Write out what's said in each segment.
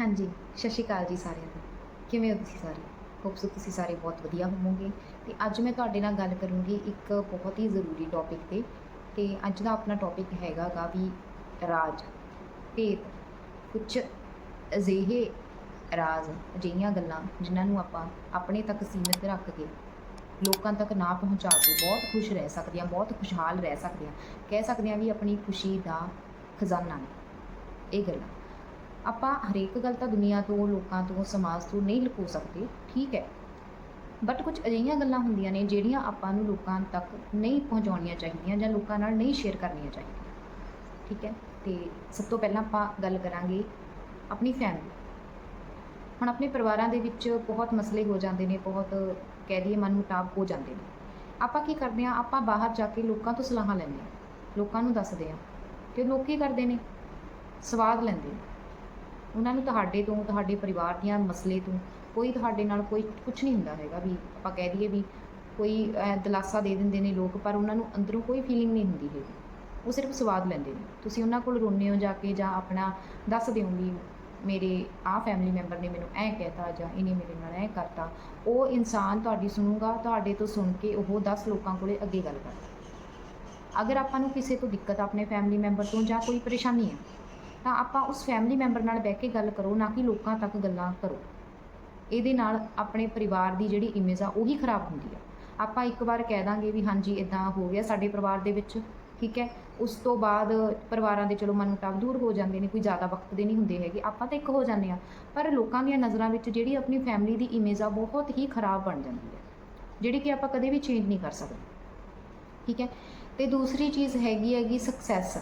ਹਾਂਜੀ, ਸਤਿ ਸ਼੍ਰੀ ਅਕਾਲ ਜੀ ਸਾਰਿਆਂ ਨੂੰ। ਕਿਵੇਂ ਹੋ ਤੁਸੀਂ ਸਾਰੇ? ਹੋਪ ਤੁਸੀਂ ਸਾਰੇ ਬਹੁਤ ਵਧੀਆ ਹੋਵੋਗੇ। ਤੇ ਅੱਜ ਮੈਂ ਤੁਹਾਡੇ ਨਾਲ ਗੱਲ ਕਰੂੰਗੀ ਇੱਕ ਬਹੁਤ ਹੀ ਜ਼ਰੂਰੀ ਟੌਪਿਕ ਤੇ। ਤੇ ਅੱਜ ਦਾ ਆਪਣਾ ਟੌਪਿਕ ਹੈਗਾ ਗਾ ਵੀ ਰਾਜ। ਭੇਤ ਕੁਝ ਅਜਿਹੇ ਰਾਜ, ਅਜਿਹੀਆਂ ਗੱਲਾਂ ਜਿਨ੍ਹਾਂ ਨੂੰ ਆਪਾਂ ਆਪਣੇ ਤੱਕ ਸੀਮਿਤ ਰੱਖ ਕੇ ਲੋਕਾਂ ਤੱਕ ਨਾ ਪਹੁੰਚਾ ਕੇ ਬਹੁਤ ਖੁਸ਼ ਰਹਿ ਸਕਦੇ ਹਾਂ, ਬਹੁਤ ਖੁਸ਼ਹਾਲ ਰਹਿ ਸਕਦੇ ਹਾਂ। ਕਹਿ ਸਕਦੇ ਹਾਂ ਵੀ ਆਪਣੀ ਖੁਸ਼ੀ ਦਾ ਖਜ਼ਾਨਾ ਇਹ ਗੱਲਾਂ। ਆਪਾਂ ਹਰੇਕ ਗੱਲ ਤਾਂ ਦੁਨੀਆ ਤੋਂ, ਲੋਕਾਂ ਤੋਂ, ਸਮਾਜ ਤੋਂ ਨਹੀਂ ਲੁਕੋ ਸਕਦੇ, ਠੀਕ ਹੈ। ਬਟ ਕੁਝ ਅਜਿਹੀਆਂ ਗੱਲਾਂ ਹੁੰਦੀਆਂ ਨੇ ਜਿਹੜੀਆਂ ਆਪਾਂ ਨੂੰ ਲੋਕਾਂ ਤੱਕ ਨਹੀਂ ਪਹੁੰਚਾਉਣੀਆਂ ਚਾਹੀਦੀਆਂ ਜਾਂ ਲੋਕਾਂ ਨਾਲ ਨਹੀਂ ਸ਼ੇਅਰ ਕਰਨੀਆਂ ਚਾਹੀਦੀਆਂ। ਠੀਕ ਹੈ, ਤੇ ਸਭ ਤੋਂ ਪਹਿਲਾਂ ਆਪਾਂ ਗੱਲ ਕਰਾਂਗੇ ਆਪਣੀ ਫੈਮਿਲੀ ਹੁਣ ਆਪਣੇ ਪਰਿਵਾਰਾਂ ਦੇ ਵਿੱਚ ਬਹੁਤ ਮਸਲੇ ਹੋ ਜਾਂਦੇ ਨੇ, ਬਹੁਤ ਕਹਿ ਦਈਏ ਮਨਮੁਟਾਵ ਹੋ ਜਾਂਦੇ ਨੇ। ਆਪਾਂ ਕੀ ਕਰਦੇ ਆ ਆਪਾਂ ਬਾਹਰ ਜਾ ਕੇ ਲੋਕਾਂ ਤੋਂ ਸਲਾਹਾਂ ਲੈਂਦੇ ਆ ਲੋਕਾਂ ਨੂੰ ਦੱਸਦੇ ਆ ਤੇ ਲੋਕ ਕੀ ਕਰਦੇ ਨੇ? ਸਵਾਦ ਲੈਂਦੇ ਨੇ। ਉਹਨਾਂ ਨੂੰ ਤੁਹਾਡੇ ਤੋਂ ਤੁਹਾਡੇ ਪਰਿਵਾਰ ਦੀਆਂ ਮਸਲੇ ਤੋਂ ਕੋਈ ਤੁਹਾਡੇ ਨਾਲ ਕੋਈ ਕੁਝ ਨਹੀਂ ਹੁੰਦਾ ਹੈਗਾ ਵੀ ਆਪਾਂ ਕਹਿ ਦਈਏ ਵੀ ਕੋਈ ਅਹ, ਦਿਲਾਸਾ ਦੇ ਦਿੰਦੇ ਨੇ ਲੋਕ ਪਰ ਉਹਨਾਂ ਨੂੰ ਅੰਦਰੋਂ ਕੋਈ ਫੀਲਿੰਗ ਨਹੀਂ ਹੁੰਦੀ ਹੈਗੀ। ਉਹ ਸਿਰਫ ਸਵਾਦ ਲੈਂਦੇ ਨੇ। ਤੁਸੀਂ ਉਹਨਾਂ ਕੋਲ ਰੋਂਦੇ ਹੋ ਜਾ ਕੇ ਜਾਂ ਆਪਣਾ ਦੱਸਦੇ ਹੋ ਵੀ ਮੇਰੇ ਆਹ ਫੈਮਿਲੀ ਮੈਂਬਰ ਨੇ ਮੈਨੂੰ ਐਂ ਕਹਿਤਾ ਜਾਂ ਇਹਨੇ ਮੇਰੇ ਨਾਲ ਐਂ ਕਰਤਾ ਉਹ ਇਨਸਾਨ ਤੁਹਾਡੀ ਸੁਣੂਗਾ ਤੁਹਾਡੇ ਤੋਂ ਸੁਣ ਕੇ ਉਹ 10 ਲੋਕਾਂ ਕੋਲੇ ਅੱਗੇ ਗੱਲ ਕਰਦਾ। ਅਗਰ ਆਪਾਂ ਨੂੰ ਕਿਸੇ ਤੋਂ ਦਿੱਕਤ ਆਪਣੇ ਫੈਮਿਲੀ ਮੈਂਬਰ ਤੋਂ ਜਾਂ ਕੋਈ ਪਰੇਸ਼ਾਨੀ ਹੈ ਤਾਂ ਆਪਾਂ ਉਸ ਫੈਮਿਲੀ ਮੈਂਬਰ ਨਾਲ ਬਹਿ ਕੇ ਗੱਲ ਕਰੋ, ਨਾ ਕਿ ਲੋਕਾਂ ਤੱਕ ਗੱਲਾਂ ਕਰੋ। ਇਹਦੇ ਨਾਲ ਆਪਣੇ ਪਰਿਵਾਰ ਦੀ ਜਿਹੜੀ ਇਮੇਜ ਆ, ਉਹੀ ਖਰਾਬ ਹੁੰਦੀ ਆ। ਆਪਾਂ ਇੱਕ ਵਾਰ ਕਹਿ ਦਾਂਗੇ ਵੀ ਹਾਂਜੀ ਇਦਾਂ ਹੋ ਗਿਆ ਸਾਡੇ ਪਰਿਵਾਰ ਦੇ ਵਿੱਚ, ਠੀਕ ਹੈ? ਉਸ ਤੋਂ ਬਾਅਦ ਪਰਿਵਾਰਾਂ ਦੇ ਚਲੋ ਮਨਮੁਟਾਵ ਦੂਰ ਹੋ ਜਾਂਦੇ ਨੇ, ਕੋਈ ਜ਼ਿਆਦਾ ਵਕਤ ਦੇ ਨਹੀਂ ਹੁੰਦੇ ਹੈਗੇ, ਆਪਾਂ ਤਾਂ ਇੱਕ ਹੋ ਜਾਂਦੇ ਆ। ਪਰ ਲੋਕਾਂ ਦੀਆਂ ਨਜ਼ਰਾਂ ਵਿੱਚ ਜਿਹੜੀ ਆਪਣੀ ਫੈਮਿਲੀ ਦੀ ਇਮੇਜ ਆ, ਬਹੁਤ ਹੀ ਖਰਾਬ ਬਣ ਜਾਂਦੀ ਹੈ, ਜਿਹੜੀ ਕਿ ਆਪਾਂ ਕਦੇ ਵੀ ਚੇਂਜ ਨਹੀਂ ਕਰ ਸਕਦੇ। ਠੀਕ ਹੈ? ਤੇ ਦੂਸਰੀ ਚੀਜ਼ ਹੈਗੀ ਹੈਗੀ ਸਕਸੈਸ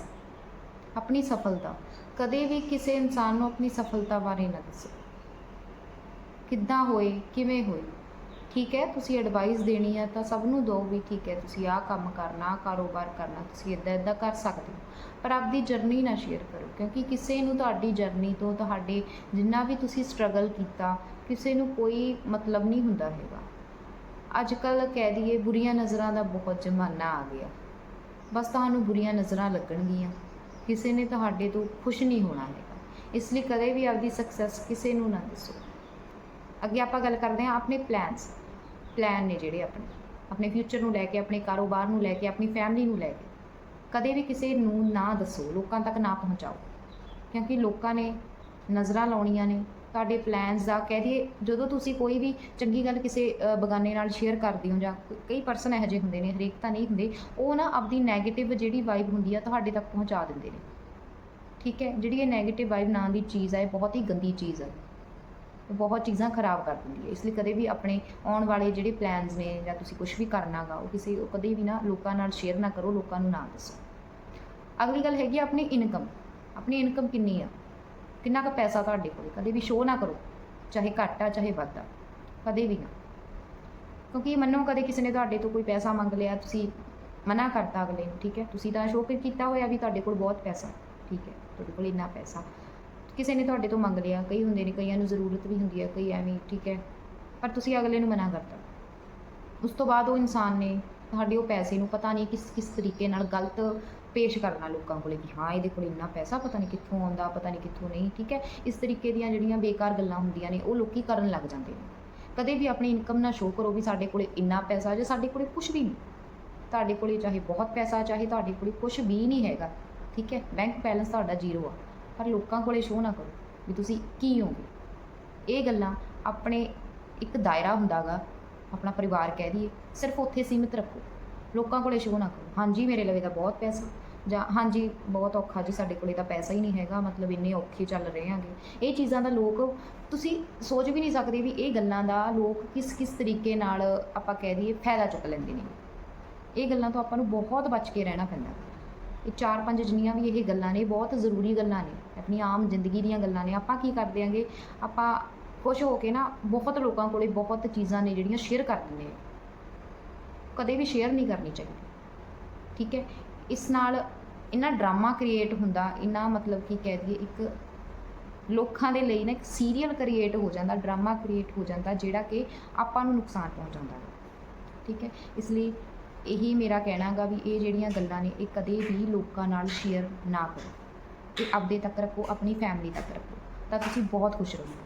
ਆਪਣੀ ਸਫਲਤਾ। ਕਦੇ ਵੀ ਕਿਸੇ ਇਨਸਾਨ ਨੂੰ ਆਪਣੀ ਸਫਲਤਾ ਬਾਰੇ ਨਾ ਦੱਸੋ। ਕਿੱਦਾਂ ਹੋਏ, ਕਿਵੇਂ ਹੋਏ? ਠੀਕ ਹੈ, ਤੁਸੀਂ ਐਡਵਾਈਸ ਦੇਣੀ ਹੈ ਤਾਂ ਸਭ ਨੂੰ ਦਿਓ ਵੀ ਠੀਕ ਹੈ, ਤੁਸੀਂ ਆਹ ਕੰਮ ਕਰਨਾ, ਆਹ ਕਾਰੋਬਾਰ ਕਰਨਾ, ਤੁਸੀਂ ਇਦਾਂ ਇਦਾਂ ਕਰ ਸਕਦੇ ਹੋ। ਪਰ ਆਪਦੀ ਜਰਨੀ ਨਾ ਸ਼ੇਅਰ ਕਰੋ, ਕਿਉਂਕਿ ਕਿਸੇ ਨੂੰ ਤੁਹਾਡੀ ਜਰਨੀ ਤੋਂ, ਤੁਹਾਡੇ ਜਿੰਨਾ ਵੀ ਤੁਸੀਂ ਸਟਰਗਲ ਕੀਤਾ, ਕਿਸੇ ਨੂੰ ਕੋਈ ਮਤਲਬ ਨਹੀਂ ਹੁੰਦਾ ਹੈਗਾ। ਅੱਜ ਕੱਲ ਕਹਿ ਦਈਏ ਬੁਰੀਆਂ ਨਜ਼ਰਾਂ ਦਾ ਬਹੁਤ ਜ਼ਮਾਨਾ ਆ ਗਿਆ। ਬਸ ਤੁਹਾਨੂੰ ਬੁਰੀਆਂ ਨਜ਼ਰਾਂ ਲੱਗਣਗੀਆਂ। ਕਿਸੇ ਨੇ ਤੁਹਾਡੇ ਤੋਂ ਖੁਸ਼ ਨਹੀਂ ਹੋਣਾ ਹੈਗਾ। ਇਸ ਲਈ ਕਦੇ ਵੀ ਆਪਦੀ ਸਕਸੈਸ ਕਿਸੇ ਨੂੰ ਨਾ ਦੱਸੋ। ਅੱਗੇ ਆਪਾਂ ਗੱਲ ਕਰਦੇ ਹਾਂ ਆਪਣੇ ਪਲਾਨਸ ਪਲਾਨ ਨੇ ਜਿਹੜੇ ਆਪਣੇ ਆਪਣੇ ਫਿਊਚਰ ਨੂੰ ਲੈ ਕੇ, ਆਪਣੇ ਕਾਰੋਬਾਰ ਨੂੰ ਲੈ ਕੇ, ਆਪਣੀ ਫੈਮਿਲੀ ਨੂੰ ਲੈ ਕੇ। ਕਦੇ ਵੀ ਕਿਸੇ ਨੂੰ ਨਾ ਦੱਸੋ, ਲੋਕਾਂ ਤੱਕ ਨਾ ਪਹੁੰਚਾਓ। ਕਿਉਂਕਿ ਲੋਕਾਂ ਨੇ ਨਜ਼ਰਾਂ ਲਾਉਣੀਆਂ ਨੇ। ਤੁਹਾਡੇ ਪਲਾਨਸ ਦਾ, ਕਹਿ ਦਈਏ, ਜਦੋਂ ਤੁਸੀਂ ਕੋਈ ਵੀ ਚੰਗੀ ਗੱਲ ਕਿਸੇ ਬਗਾਨੇ ਨਾਲ ਸ਼ੇਅਰ ਕਰਦੇ ਹੋ ਜਾਂ ਕਈ ਪਰਸਨ ਇਹੋ ਜਿਹੇ ਹੁੰਦੇ ਨੇ, ਹਰੇਕ ਤਾਂ ਨਹੀਂ ਹੁੰਦੇ, ਉਹ ਨਾ ਆਪਦੀ 네ਗੇਟਿਵ ਜਿਹੜੀ ਵਾਈਬ ਹੁੰਦੀ ਆ ਤੁਹਾਡੇ ਤੱਕ ਪਹੁੰਚਾ ਦਿੰਦੇ ਨੇ। ਠੀਕ ਹੈ? ਜਿਹੜੀ ਇਹ 네ਗੇਟਿਵ ਵਾਈਬ ਨਾਂ ਦੀ ਚੀਜ਼ ਹੈ ਇਹ ਬਹੁਤ ਹੀ ਗੰਦੀ ਚੀਜ਼ ਆ। ਇਹ ਬਹੁਤ ਚੀਜ਼ਾਂ ਖਰਾਬ ਕਰ ਦਿੰਦੀ ਹੈ ਇਸ ਲਈ ਕਦੇ ਵੀ ਆਪਣੇ ਆਉਣ ਵਾਲੇ ਜਿਹੜੇ ਪਲਾਨਸ ਨੇ ਜਾਂ ਤੁਸੀਂ ਕੁਝ ਵੀ ਕਰਨਾਗਾ ਉਹ ਕਿਸੇ ਕਦੇ ਵੀ ਨਾ ਲੋਕਾਂ ਨਾਲ ਸ਼ੇਅਰ ਨਾ ਕਰੋ, ਲੋਕਾਂ ਨੂੰ ਨਾ ਦੱਸੋ। ਅਗਲੀ ਗੱਲ ਹੈਗੀ ਆ ਆਪਣੀ ਇਨਕਮ ਆਪਣੀ ਇਨਕਮ ਕਿੰਨੀ ਆ? ਕਿੰਨਾ ਕੁ ਪੈਸਾ ਤੁਹਾਡੇ ਕੋਲ? ਕਦੇ ਵੀ ਸ਼ੋਅ ਨਾ ਕਰੋ, ਚਾਹੇ ਘੱਟ ਆ, ਚਾਹੇ ਵੱਧ ਆ। ਕਦੇ ਵੀ ਨਾ। ਕਿਉਂਕਿ ਮੰਨੋ, ਕਦੇ ਕਿਸੇ ਨੇ ਤੁਹਾਡੇ ਤੋਂ ਕੋਈ ਪੈਸਾ ਮੰਗ ਲਿਆ, ਤੁਸੀਂ ਮਨਾ ਕਰਤਾ ਅਗਲੇ ਨੂੰ, ਠੀਕ ਹੈ? ਤੁਸੀਂ ਤਾਂ ਸ਼ੋਅ ਕੀਤਾ ਹੋਇਆ ਵੀ ਤੁਹਾਡੇ ਕੋਲ ਬਹੁਤ ਪੈਸਾ, ਠੀਕ ਹੈ? ਤੁਹਾਡੇ ਕੋਲ ਇੰਨਾ ਪੈਸਾ। ਕਿਸੇ ਨੇ ਤੁਹਾਡੇ ਤੋਂ ਮੰਗ ਲਿਆ, ਕਈ ਹੁੰਦੇ ਨੇ, ਕਈਆਂ ਨੂੰ ਜ਼ਰੂਰਤ ਵੀ ਹੁੰਦੀ ਹੈ, ਕਈ ਐਵੇਂ, ਠੀਕ ਹੈ? ਪਰ ਤੁਸੀਂ ਅਗਲੇ ਨੂੰ ਮਨਾ ਕਰਤਾ। ਉਸ ਤੋਂ ਬਾਅਦ ਉਹ ਇਨਸਾਨ ਨੇ, ਤੁਹਾਡੇ ਉਹ ਪੈਸੇ ਨੂੰ ਪਤਾ ਨਹੀਂ ਕਿਸ ਕਿਸ ਤਰੀਕੇ ਨਾਲ ਗਲਤ ਪੇਸ਼ ਕਰਨਾ ਲੋਕਾਂ ਕੋਲੇ ਵੀ ਹਾਂ ਇਹਦੇ ਕੋਲ ਇੰਨਾ ਪੈਸਾ, ਪਤਾ ਨਹੀਂ ਕਿੱਥੋਂ ਆਉਂਦਾ, ਪਤਾ ਨਹੀਂ ਕਿੱਥੋਂ ਨਹੀਂ, ਠੀਕ ਹੈ? ਇਸ ਤਰੀਕੇ ਦੀਆਂ ਜਿਹੜੀਆਂ ਬੇਕਾਰ ਗੱਲਾਂ ਹੁੰਦੀਆਂ ਨੇ, ਉਹ ਲੋਕੀ ਕਰਨ ਲੱਗ ਜਾਂਦੇ ਨੇ। ਕਦੇ ਵੀ ਆਪਣੀ ਇਨਕਮ ਨਾ ਸ਼ੋਅ ਕਰੋ ਵੀ ਸਾਡੇ ਕੋਲੇ ਇੰਨਾ ਪੈਸਾ ਜਾਂ ਸਾਡੇ ਕੋਲੇ ਕੁਝ ਵੀ ਨਹੀਂ। ਤੁਹਾਡੇ ਕੋਲੇ ਚਾਹੇ ਬਹੁਤ ਪੈਸਾ, ਚਾਹੇ ਤੁਹਾਡੇ ਕੋਲੇ ਕੁਝ ਵੀ ਨਹੀਂ ਹੈਗਾ, ਠੀਕ ਹੈ? ਬੈਂਕ ਬੈਲੈਂਸ ਤੁਹਾਡਾ ਜ਼ੀਰੋ ਆ। ਪਰ ਲੋਕਾਂ ਕੋਲੇ ਸ਼ੋਅ ਨਾ ਕਰੋ ਵੀ ਤੁਸੀਂ ਕੀ ਹੋਗੇ। ਇਹ ਗੱਲਾਂ ਆਪਣੇ ਇੱਕ ਦਾਇਰਾ ਹੁੰਦਾਗਾ, ਆਪਣਾ ਪਰਿਵਾਰ ਕਹਿ ਦਈਏ, ਸਿਰਫ ਉੱਥੇ ਸੀਮਿਤ ਰੱਖੋ। ਲੋਕਾਂ ਕੋਲੇ ਸ਼ੋਅ ਨਾ ਕਰੋ। ਹਾਂਜੀ, ਮੇਰੇ ਲਵੇ ਤਾਂ ਬਹੁਤ ਪੈਸਾ। ਜਾਂ ਹਾਂਜੀ, ਬਹੁਤ ਔਖਾ ਜੀ ਸਾਡੇ ਕੋਲੇ ਤਾਂ ਪੈਸਾ ਹੀ ਨਹੀਂ ਹੈਗਾ, ਮਤਲਬ ਇੰਨੇ ਔਖੇ ਚੱਲ ਰਹੇ ਆਂਗੇ ਇਹ ਚੀਜ਼ਾਂ ਦਾ ਲੋਕ, ਤੁਸੀਂ ਸੋਚ ਵੀ ਨਹੀਂ ਸਕਦੇ ਵੀ ਇਹ ਗੱਲਾਂ ਦਾ ਲੋਕ ਕਿਸ ਕਿਸ ਤਰੀਕੇ ਨਾਲ ਆਪਾਂ ਕਹਿ ਦਈਏ ਫਾਇਦਾ ਚੁੱਕ ਲੈਂਦੇ ਨੇ। ਇਹ ਗੱਲਾਂ ਤੋਂ ਆਪਾਂ ਨੂੰ ਬਹੁਤ ਬਚ ਕੇ ਰਹਿਣਾ ਪੈਂਦਾ। ਇਹ ਚਾਰ ਪੰਜ ਜਿੰਨੀਆਂ ਵੀ ਇਹ ਗੱਲਾਂ ਨੇ, ਬਹੁਤ ਜ਼ਰੂਰੀ ਗੱਲਾਂ ਨੇ, ਆਪਣੀ ਆਮ ਜ਼ਿੰਦਗੀ ਦੀਆਂ ਗੱਲਾਂ ਨੇ। ਆਪਾਂ ਕੀ ਕਰਦੇ ਆਂਗੇ ਆਪਾਂ ਖੁਸ਼ ਹੋ ਕੇ ਨਾ ਬਹੁਤ ਲੋਕਾਂ ਕੋਲੇ ਬਹੁਤ ਚੀਜ਼ਾਂ ਨੇ ਜਿਹੜੀਆਂ ਸ਼ੇਅਰ ਕਰ ਦਿੰਦੇ ਆ ਕਦੇ ਵੀ ਸ਼ੇਅਰ ਨਹੀਂ ਕਰਨੀ ਚਾਹੀਦੀ। ਠੀਕ ਹੈ? ਇਸ ਨਾਲ ਇੰਨਾ ਡਰਾਮਾ ਕ੍ਰੀਏਟ ਹੁੰਦਾ, ਇੰਨਾ ਮਤਲਬ ਕੀ ਕਹਿ ਦਈਏ, ਇੱਕ ਲੋਕਾਂ ਦੇ ਲਈ ਨਾ ਇੱਕ ਸੀਰੀਅਲ ਕ੍ਰੀਏਟ ਹੋ ਜਾਂਦਾ, ਡਰਾਮਾ ਕ੍ਰੀਏਟ ਹੋ ਜਾਂਦਾ, ਜਿਹੜਾ ਕਿ ਆਪਾਂ ਨੂੰ ਨੁਕਸਾਨ ਪਹੁੰਚਾਉਂਦਾ ਹੈ। ਠੀਕ ਹੈ? ਇਸ ਲਈ ਇਹੀ ਮੇਰਾ ਕਹਿਣਾ ਗਾ ਵੀ ਇਹ ਜਿਹੜੀਆਂ ਗੱਲਾਂ ਨੇ, ਇਹ ਕਦੇ ਵੀ ਲੋਕਾਂ ਨਾਲ ਸ਼ੇਅਰ ਨਾ ਕਰੋ। ਇਹ ਆਪਦੇ ਤੱਕ ਰੱਖੋ, ਆਪਣੀ ਫੈਮਿਲੀ ਤੱਕ ਰੱਖੋ, ਤਾਂ ਤੁਸੀਂ ਬਹੁਤ ਖੁਸ਼ ਰਹੋਗੇ।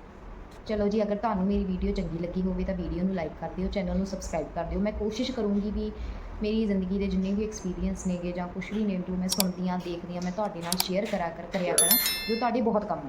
ਚਲੋ ਜੀ, ਅਗਰ ਤੁਹਾਨੂੰ ਮੇਰੀ ਵੀਡੀਓ ਚੰਗੀ ਲੱਗੀ ਹੋਵੇ ਤਾਂ ਵੀਡੀਓ ਨੂੰ ਲਾਈਕ ਕਰ ਦਿਓ ਚੈਨਲ ਨੂੰ ਸਬਸਕ੍ਰਾਈਬ ਕਰ ਦਿਓ। ਮੈਂ ਕੋਸ਼ਿਸ਼ ਕਰੂੰਗੀ ਵੀ ਮੇਰੀ ਜ਼ਿੰਦਗੀ ਦੇ ਜਿੰਨੇ ਵੀ ਐਕਸਪੀਰੀਅੰਸ ਨੇਗੇ ਜਾਂ ਕੁਝ ਵੀ ਨੇ ਜੋ ਮੈਂ ਸੁਣਦੀ ਹਾਂ, ਦੇਖਦੀ ਹਾਂ, ਮੈਂ ਤੁਹਾਡੇ ਨਾਲ ਸ਼ੇਅਰ ਕਰਾ ਕਰ ਕਰਿਆ ਕਰਾਂ, ਜੋ ਤੁਹਾਡੇ ਬਹੁਤ ਕੰਮ ਆਉਣ।